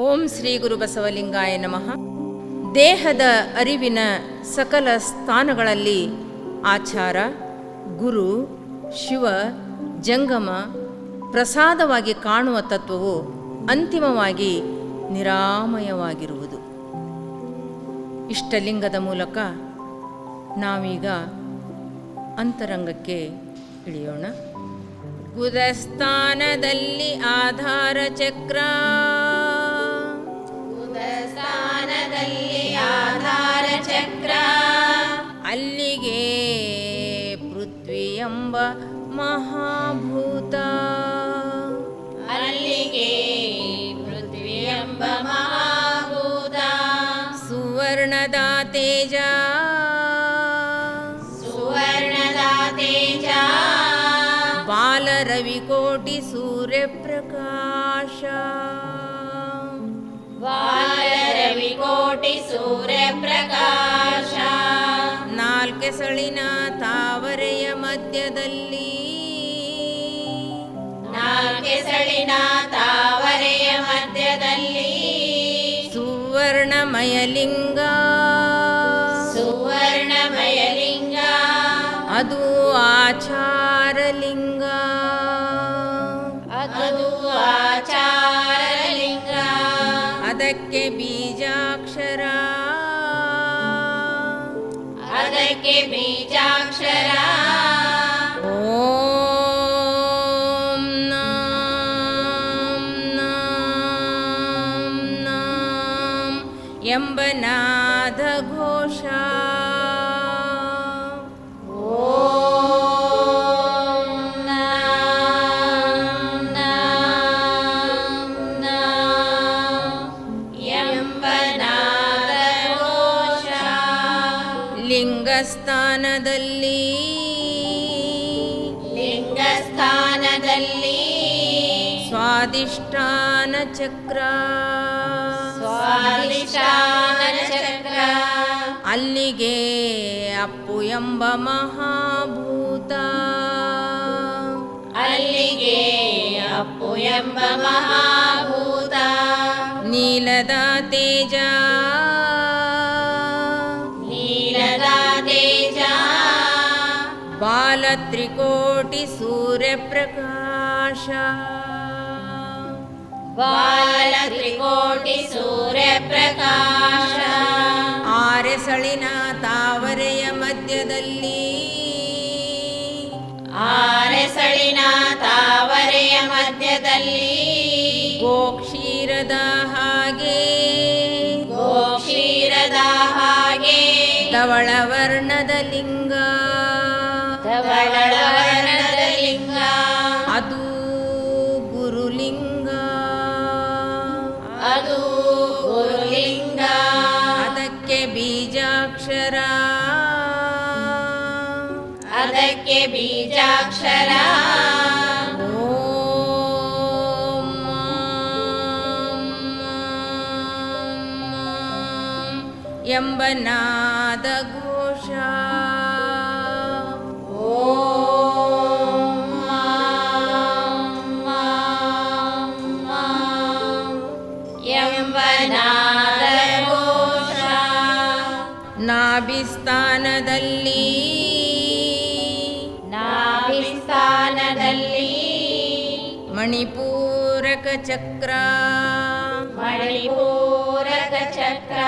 ಓಂ ಶ್ರೀ ಗುರು ಬಸವಲಿಂಗಾಯ ನಮಃ. ದೇಹದ ಅರಿವಿನ ಸಕಲ ಸ್ಥಾನಗಳಲ್ಲಿ ಆಚಾರ, ಗುರು, ಶಿವ, ಜಂಗಮ ಪ್ರಸಾದವಾಗಿ ಕಾಣುವ ತತ್ವವು ಅಂತಿಮವಾಗಿ ನಿರಾಮಯವಾಗಿರುವುದು. ಇಷ್ಟಲಿಂಗದ ಮೂಲಕ ನಾವೀಗ ಅಂತರಂಗಕ್ಕೆ ಇಳಿಯೋಣ. ಗುದಸ್ಥಾನದಲ್ಲಿ ಆಧಾರ ಚಕ್ರ. ಸ್ಥಾನದಲ್ಲಿ ಆಧಾರ ಚಕ್ರ. ಅಲ್ಲಿಗೆ ಪೃಥ್ವಿ ಎಂಬ ಮಹಾಭೂತ. ಅಲ್ಲಿಗೆ ಪೃಥ್ವಿ ಎಂಬ ಮಹಾಭೂತ. ಸುವರ್ಣದ ತೇಜ. ಸುವರ್ಣದ ತೇಜ. ಬಾಲರವಿಕೋಟಿ ಸೂರ್ಯಪ್ರಕಾಶ. ಬಾಲರವಿ ಕೋಟಿ ಸೂರ್ಯ ಪ್ರಕಾಶ. ನಾಲ್ಕೆಸಳಿನ ತಾವರೆಯ ಮಧ್ಯದಲ್ಲಿ ನಾಲ್ಕೆಸಳಿನ ತಾವರೆಯ ಮಧ್ಯದಲ್ಲಿ ಸುವರ್ಣಮಯ ಲಿಂಗ. ಸುವರ್ಣಮಯ ಲಿಂಗ. ಅದು ಆಚಾರಲಿಂಗ ಅದಕ್ಕೆ ಬೀಜಾಕ್ಷರ ಅದಕ್ಕೆ ಬೀಜಾಕ್ಷರ ಓಂ ನಾಂ ನಾಂ ನಾಂ ಎಂಬ ನಾದ ಲಿಂಗಸ್ಥಾನದಲ್ಲಿ ಲಿಂಗಸ್ಥಾನದಲ್ಲಿ. ಸ್ವಾದಿಷ್ಟಾನ ಚಕ್ರ. ಸ್ವಾದಿಷ್ಟಾನ ಚಕ್ರ. ಅಲ್ಲಿಗೆ ಅಪ್ಪು ಎಂಬ ಮಹಾಭೂತ. ಅಲ್ಲಿಗೆ ಅಪ್ಪು ಎಂಬ ಮಹಾಭೂತ. ನೀಲದ ತೇಜ. ಬಾಲ ತ್ರಿಕೋಟಿ ಸೂರ್ಯಪ್ರಕಾಶ ಬಾಲ ತ್ರಿಕೋಟಿ ಸೂರ್ಯ ಪ್ರಕಾಶ. ಆರೆಸಳಿನ ತಾವರೆಯ ಮಧ್ಯದಲ್ಲಿ. ಆರೆಸಳಿನ ತಾವರೆಯ ಮಧ್ಯದಲ್ಲಿ. ಗೋಕ್ಷೀರದ ಹಾಗೆ. ಗೋಕ್ಷೀರದ ಹಾಗೆ. ಧವಳವರ್ಣದ ಲಿಂಗ. ಲಿಂಗ. ಅದು ಗುರುಲಿಂಗ. ಅದು ಗುರುಲಿಂಗ. ಅದಕ್ಕೆ ಬೀಜಾಕ್ಷರ. ಅದಕ್ಕೆ ಬೀಜಾಕ್ಷರ. ಓಂ ಮಾಂ ಮಾಂ ಎಂಬ ನಾದ ಘೋಷ ಎಂಬ ನಾಭಿಸ್ತಾನದಲ್ಲಿ ನಾಭಿಸ್ಥಾನದಲ್ಲಿ. ನಾಭಿಸ್ಥಾನದಲ್ಲಿ. ಮಣಿಪೂರಕ ಚಕ್ರ. ಮಣಿಪೂರಕ ಚಕ್ರ.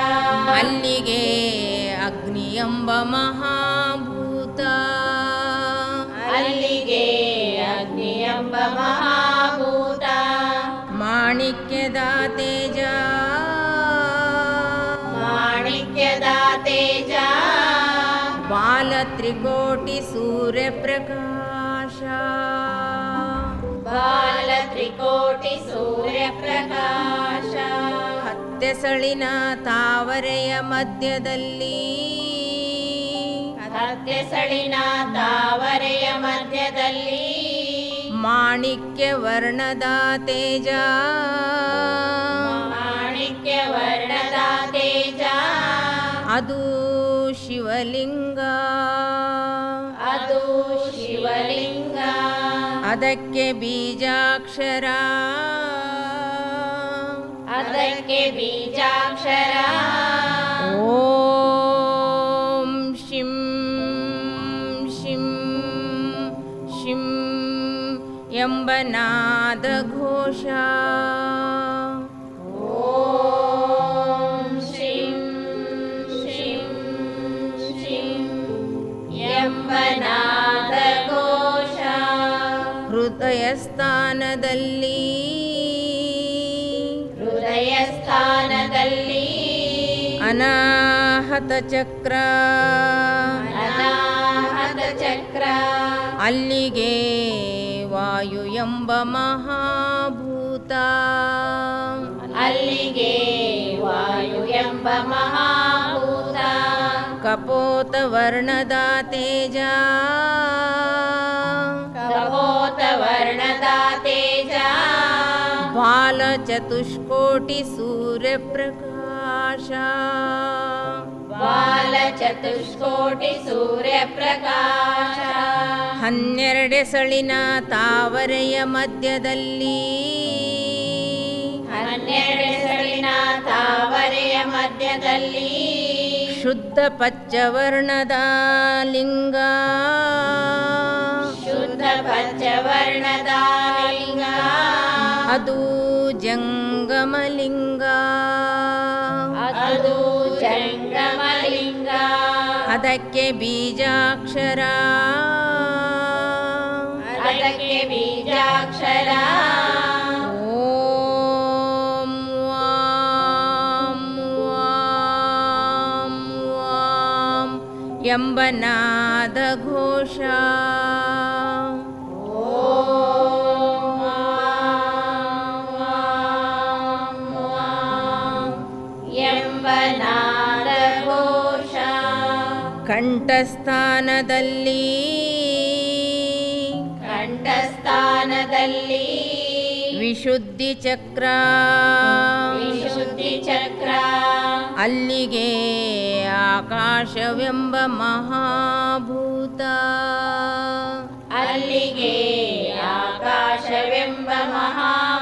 ಅಲ್ಲಿಗೆ ಅಗ್ನಿ ಎಂಬ ಮಹಾಭೂತ. ಅಲ್ಲಿಗೆ ಅಗ್ನಿ ಎಂಬ ಮಹಾಭೂತ ಮಾಣಿಕ್ಯದ ತೇಜ. ಮಾಣಿಕ್ಯದ ತೇಜ. ತ್ರಿಕೋಟಿ ಸೂರ್ಯಪ್ರಕಾಶ ಬಾಲ ತ್ರಿಕೋಟಿ ಸೂರ್ಯ ಪ್ರಕಾಶ. ಹತ್ತೆಸಳಿನ ತಾವರೆಯ ಮಧ್ಯದಲ್ಲಿ. ಹತ್ತೆಸಳಿನ ತಾವರೆಯ ಮಧ್ಯದಲ್ಲಿ. ಮಾಣಿಕ್ಯ ವರ್ಣದ ತೇಜ ಮಾಣಿಕ್ಯ ವರ್ಣದ ತೇಜ ಅದು ಶಿವಲಿಂಗ ಅದು ಶಿವಲಿಂಗ ಅದಕ್ಕೆ ಬೀಜಾಕ್ಷರ ಅದಕ್ಕೆ ಬೀಜಾಕ್ಷರ ಓಂ ಶಿಂ ಶಿಂ ಶಿಂ ಎಂಬ ನಾದ ಘೋಷ ಓಂ ಶಿಂ ಶಿಂ ಶಿಂ ಎಂಬ ನಾದ ಘೋಷ ಹೃದಯ ಸ್ಥಾನದಲ್ಲಿ ಹೃದಯ ಸ್ಥಾನದಲ್ಲಿ ಅನಾಹತ ಚಕ್ರ ಅನಾಹತ ಚಕ್ರ ಅಲ್ಲಿಗೆ ವಾಯು ಎಂಬ ಮಹಾಭೂತ ಅಲ್ಲಿಗೆ ವಾಯು ಎಂಬ ಮಹಾಭೂತ ಕಪೋತ ವರ್ಣದ ತೇಜ ಕಪೋತ ವರ್ಣದ ತೇಜ ಬಾಲ ಚತುಷ್ಕೋಟಿ ಸೂರ್ಯ ಪ್ರಕಾಶ ಬಾಲ ಚತುಷ್ಕೋಟಿ ಸೂರ್ಯ ಪ್ರಕಾಶ. ಹನ್ನೆರಡೆ ಸಳಿನ ತಾವರೆಯ ಮಧ್ಯದಲ್ಲಿ. ಹನ್ನೆರಡು ಸಳಿನ ತಾವರೆಯ ಮಧ್ಯದಲ್ಲಿ. ಶುದ್ಧ ಪಚ್ಚವರ್ಣದ ಲಿಂಗ. ಶುದ್ಧ ಪಚ್ಚವರ್ಣದ ಲಿಂಗ. ಅದು ಜಂಗಮಲಿಂಗ. ಅದಕ್ಕೆ ಬೀಜಾಕ್ಷರ ಅದಕ್ಕೆ ಬೀಜಾಕ್ಷರ ಓಂ ವಾಂ ವಾಂ ವಾಂ ಎಂಬ ನಾದ ಘೋಷ ಓಂ ವಾಂ ವಾಂ ವಾಂ ಎಂಬ ನಾದ ಘೋಷ ಕಂಠಸ್ಥಾನದಲ್ಲಿ. ಕಂಠಸ್ಥಾನದಲ್ಲಿ. ವಿಶುದ್ಧಿ ಚಕ್ರ. ವಿಶುದ್ಧಿ ಚಕ್ರ. ಅಲ್ಲಿಗೆ ಆಕಾಶವೆಂಬ ಮಹಾಭೂತ. ಅಲ್ಲಿಗೆ ಆಕಾಶವೆಂಬ ಮಹಾ